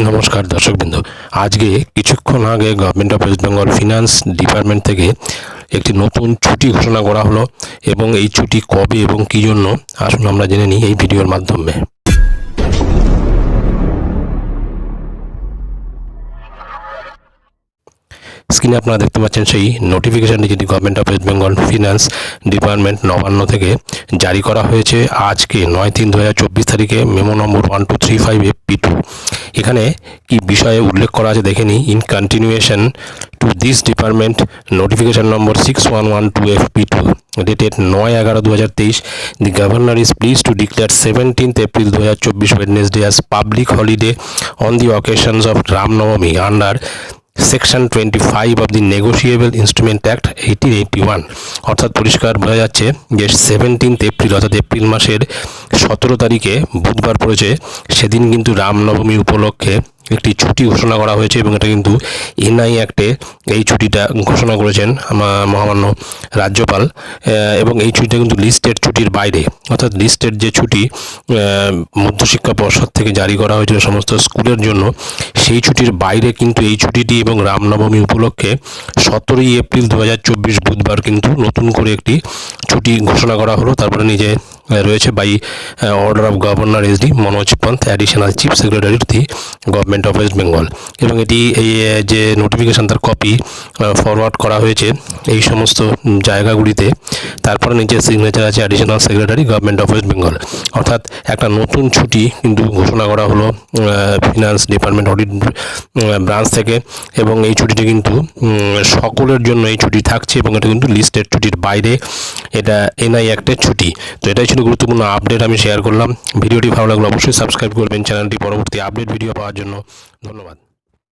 নমস্কার দর্শকবৃন্দ। আজকে কিছুক্ষণ আগে government of West Bengal finance department থেকে একটি নতুন ছুটি ঘোষণা করা হলো এবং এই ছুটি কবে এবং কী জন্য আসুন আমরা জেনে নিই এই ভিডিওর মাধ্যমে। স্ক্রিনে আপনারা দেখতে পাচ্ছেন সেই নোটিফিকেশনটি যেটি government of West Bengal finance department Nabanna থেকে জারি করা হয়েছে আজকে নয় তিন দু তারিখে memo number one two three five F P two এখানে কি বিষয়ে উল্লেখ করা আছে দেখে নিই। In continuation to this department notification number six one one two F P two dated নয় এগারো দু হাজার তেইশ the governor is please to declare seventeenth April দু হাজার চব্বিশ Wednesday as public holiday on the occasions of Ramnavami under section twenty five of the negotiable instrument act eighteen eighty one অর্থাৎ পরিষ্কার বোঝা যাচ্ছে যে সেভেন্টিন্থ এপ্রিল অর্থাৎ April মাসের সতেরো তারিখে বুধবার পড়েছে, সেদিন কিন্তু রামনবমী উপলক্ষে একটি ছুটি ঘোষণা করা হয়েছে এবং এটা কিন্তু এনআই অ্যাক্টে এই ছুটিটা ঘোষণা করেছেন আমা- মহামান্য রাজ্যপাল। এবং এই ছুটিটা কিন্তু লিস্টেড ছুটির বাইরে। অর্থাৎ লিস্টেড যে ছুটি মধ্যশিক্ষা পর্ষদ থেকে জারি করা হয়েছিল সমস্ত স্কুলের জন্য, সেই ছুটির বাইরে কিন্তু এই ছুটিটি এবং রামনবমী উপলক্ষে সতেরোই এপ্রিল দু হাজার চব্বিশ বুধবার কিন্তু নতুন করে একটি ছুটি ঘোষণা করা হলো। তারপরে নিজে রয়েছে by order of governor SD Manoj Pant additional chief secretary the government of West Bengal এবং এটি, এই যে নোটিফিকেশন তার কপি ফরওয়ার্ড করা হয়েছে, এই সমস্ত জায়গাগুলিতে, তারপরে নিচে সিগনেচার আছে additional secretary government of West Bengal অর্থাৎ একটা নতুন ছুটি কিন্তু ঘোষণা করা হলো ফিনান্স ডিপার্টমেন্ট অডিট ব্রাঞ্চ থেকে। এবং এই ছুটিটি কিন্তু সকলের জন্য এই ছুটি থাকছে এবং এটা কিন্তু লিস্টেড ছুটির বাইরে। এটা এনআই অ্যাক্টের ছুটি। তো এটাই ছিল গুরুত্বপূর্ণ আপডেট আমি শেয়ার করলাম। ভিডিওটি ভালো লাগলে অবশ্যই সাবস্ক্রাইব করবেন। চ্যানেলটি পরবর্তী আপডেট ভিডিও পাওয়ার জন্য ধন্যবাদ।